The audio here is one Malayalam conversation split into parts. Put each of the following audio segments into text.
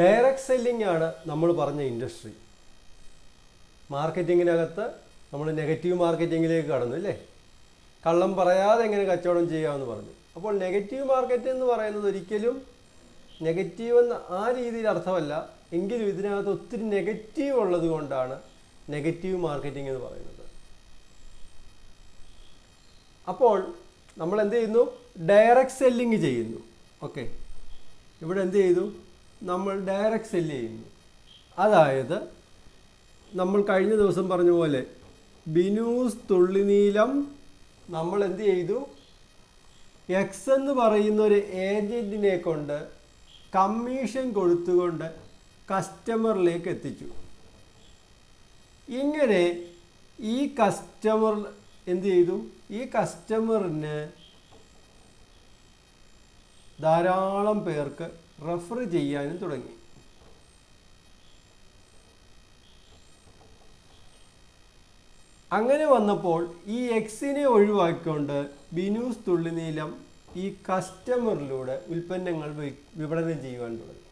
ഡയറക്റ്റ് സെല്ലിംഗ് ആണ് നമ്മൾ പറഞ്ഞ ഇൻഡസ്ട്രി. മാർക്കറ്റിങ്ങിനകത്ത് നമ്മൾ നെഗറ്റീവ് മാർക്കറ്റിങ്ങിലേക്ക് കടന്നു അല്ലേ? കള്ളം പറയാതെ എങ്ങനെ കച്ചവടം ചെയ്യാമെന്ന് പറഞ്ഞു. അപ്പോൾ നെഗറ്റീവ് മാർക്കറ്റ് എന്ന് പറയുന്നത് ഒരിക്കലും നെഗറ്റീവ് എന്ന ആ രീതിയിൽ അർത്ഥമല്ല. എങ്കിലും ഇതിനകത്ത് ഒത്തിരി നെഗറ്റീവ് ഉള്ളത് കൊണ്ടാണ് നെഗറ്റീവ് മാർക്കറ്റിംഗ് എന്ന് പറയുന്നത്. അപ്പോൾ നമ്മൾ എന്ത് ചെയ്യുന്നു? ഡയറക്റ്റ് സെല്ലിങ് ചെയ്യുന്നു. ഓക്കെ. ഇവിടെ എന്ത് ചെയ്തു? നമ്മൾ ഡയറക്റ്റ് സെല്ല് ചെയ്യുന്നു. അതായത് നമ്മൾ കഴിഞ്ഞ ദിവസം പറഞ്ഞ പോലെ ബിനൂസ് തുള്ളിനീലം നമ്മൾ എന്ത് ചെയ്തു? എക്സ് എന്ന് പറയുന്ന ഒരു ഏജന്റിനെ കൊണ്ട് കമ്മീഷൻ കൊടുത്തുകൊണ്ട് കസ്റ്റമറിലേക്ക് എത്തിച്ചു. ഇങ്ങനെ ഈ കസ്റ്റമർ എന്ത് ചെയ്തു? ഈ കസ്റ്റമറിന് ധാരാളം പേർക്ക് റെഫർ ചെയ്യാനും തുടങ്ങി. അങ്ങനെ വന്നപ്പോൾ ഈ എക്സിനെ ഒഴിവാക്കിക്കൊണ്ട് ബിനൂസ് തുള്ളിനീലം ഈ കസ്റ്റമറിലൂടെ ഉൽപ്പന്നങ്ങൾ വിപണനം ചെയ്യുവാൻ തുടങ്ങി.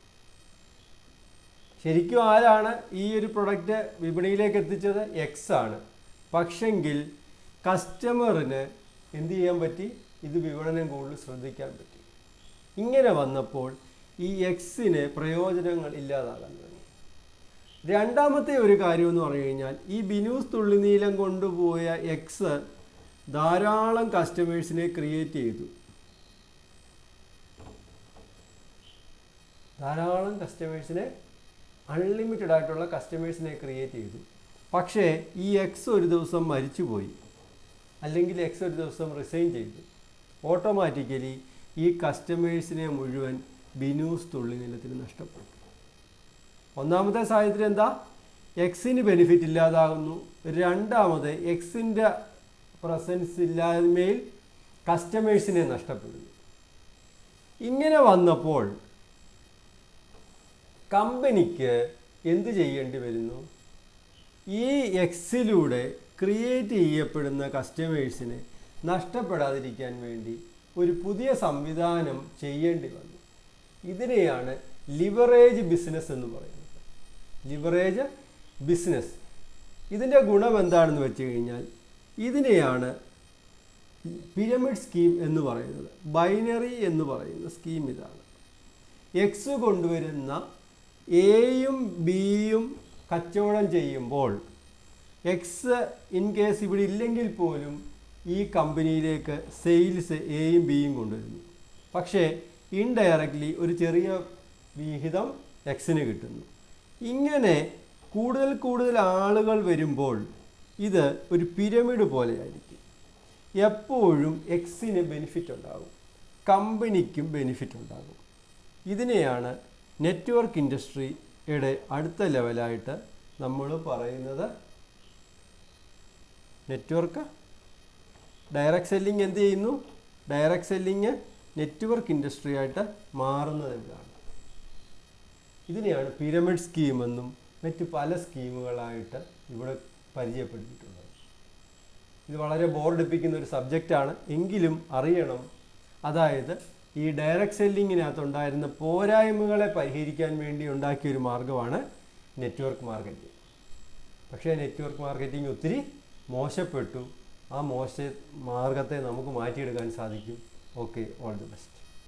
ശരിക്കും ആരാണ് ഈ ഒരു പ്രൊഡക്റ്റ് വിപണിയിലേക്ക് എത്തിച്ചത്? എക്സ് ആണ്. പക്ഷെങ്കിൽ കസ്റ്റമറിന് എന്ത് ചെയ്യാൻ പറ്റി? ഇത് വിപണനം കൂടുതൽ ശ്രദ്ധിക്കാൻ പറ്റി. ഇങ്ങനെ വന്നപ്പോൾ ഈ എക്സിന് പ്രയോജനങ്ങൾ ഇല്ലാതാകാൻ തുടങ്ങി രണ്ടാമത്തെ ഒരു കാര്യം എന്ന് പറഞ്ഞു കഴിഞ്ഞാൽ ഈ ബിനൂസ് തുള്ളിനീലം കൊണ്ടുപോയ എക്സ് ധാരാളം കസ്റ്റമേഴ്സിനെ ക്രിയേറ്റ് ചെയ്തു. ധാരാളം കസ്റ്റമേഴ്സിനെ അൺലിമിറ്റഡ് ആയിട്ടുള്ള കസ്റ്റമേഴ്സിനെ ക്രിയേറ്റ് ചെയ്തു. പക്ഷേ ഈ എക്സ് ഒരു ദിവസം മരിച്ചുപോയി. അല്ലെങ്കിൽ എക്സ് ഒരു ദിവസം റിസൈൻ ചെയ്തു. ഓട്ടോമാറ്റിക്കലി ഈ കസ്റ്റമേഴ്സിനെ മുഴുവൻ ബിനൂസ് തുള്ളി നിലത്തിന് നഷ്ടപ്പെട്ടു ഒന്നാമത്തെ സാഹചര്യം എന്താ? എക്സിന് ബെനിഫിറ്റ് ഇല്ലാതാകുന്നു. രണ്ടാമത് എക്സിന്റെ പ്രസൻസ് ഇല്ലായ്മയിൽ കസ്റ്റമേഴ്സിനെ നഷ്ടപ്പെടുന്നു. ഇങ്ങനെ വന്നപ്പോൾ കമ്പനിക്ക് എന്ത് ചെയ്യേണ്ടി വരുന്നു? ഈ എക്സിലൂടെ ക്രിയേറ്റ് ചെയ്യപ്പെടുന്ന കസ്റ്റമേഴ്സിനെ നഷ്ടപ്പെടാതിരിക്കാൻ വേണ്ടി ഒരു പുതിയ സംവിധാനം ചെയ്യേണ്ടി വന്നു. ഇതിനെയാണ് ലിവറേജ് ബിസിനസ് എന്ന് പറയുന്നത്. Leverage business. ഇതിന്റെ ഗുണം എന്താണെന്ന് വെച്ച് കഴിഞ്ഞാൽ ഇതിനെയാണ് പിരമിഡ് സ്കീം എന്ന് പറയുന്നത്. ബൈനറി എന്ന് പറയുന്ന സ്കീം ഇതാണ്. എക്സ് കൊണ്ടുവരുന്ന എയും ബിയും കച്ചവടം ചെയ്യുമ്പോൾ എക്സ് ഇൻ കേസ് ഇവിടെ ഇല്ലെങ്കിൽ പോലും ഈ കമ്പനിയിലേക്ക് സെയിൽസ് എയും ബിയും കൊണ്ടുവരുന്നു. പക്ഷേ ഇൻഡയറക്റ്റ്ലി ഒരു ചെറിയ വിഹിതം എക്സിന് കിട്ടുന്നു. ഇങ്ങനെ കൂടുതൽ കൂടുതൽ ആളുകൾ വരുമ്പോൾ ഇത് ഒരു പിരമിഡ് പോലെയായിരിക്കും. എപ്പോഴും എക്സിന് ബെനിഫിറ്റ് ഉണ്ടാകും. കമ്പനിക്കും ബെനിഫിറ്റ് ഉണ്ടാകും. ഇതിനെയാണ് നെറ്റ്വർക്ക് ഇൻഡസ്ട്രിയുടെ അടുത്ത ലെവലായിട്ട് നമ്മൾ പറയുന്നത് നെറ്റ്വർക്ക് ഡയറക്റ്റ് സെല്ലിംഗ് എന്ത് ചെയ്യുന്നു? ഡയറക്റ്റ് സെല്ലിംഗ് നെറ്റ്വർക്ക് ഇൻഡസ്ട്രി ആയിട്ട് മാറുന്നത് എന്താണ് ഇതിനെയാണ് പിരമിഡ് സ്കീമെന്നും മറ്റ് പല സ്കീമുകളായിട്ട് ഇവിടെ പരിചയപ്പെടുത്തിയിട്ടുള്ളത്. ഇത് വളരെ ബോർഡിപ്പിക്കുന്ന ഒരു സബ്ജക്റ്റാണ് എങ്കിലും അറിയണം. അതായത് ഈ ഡയറക്റ്റ് സെല്ലിങ്ങിനകത്തുണ്ടായിരുന്ന പോരായ്മകളെ പരിഹരിക്കാൻ വേണ്ടി ഉണ്ടാക്കിയ ഒരു മാർഗമാണ് നെറ്റ്വർക്ക് മാർക്കറ്റിംഗ്. പക്ഷേ നെറ്റ്വർക്ക് മാർക്കറ്റിംഗ് ഒത്തിരി മോശപ്പെട്ടു. ആ മോശ മാർഗത്തെ നമുക്ക് മാറ്റിയെടുക്കാൻ സാധിക്കും. okay all the best.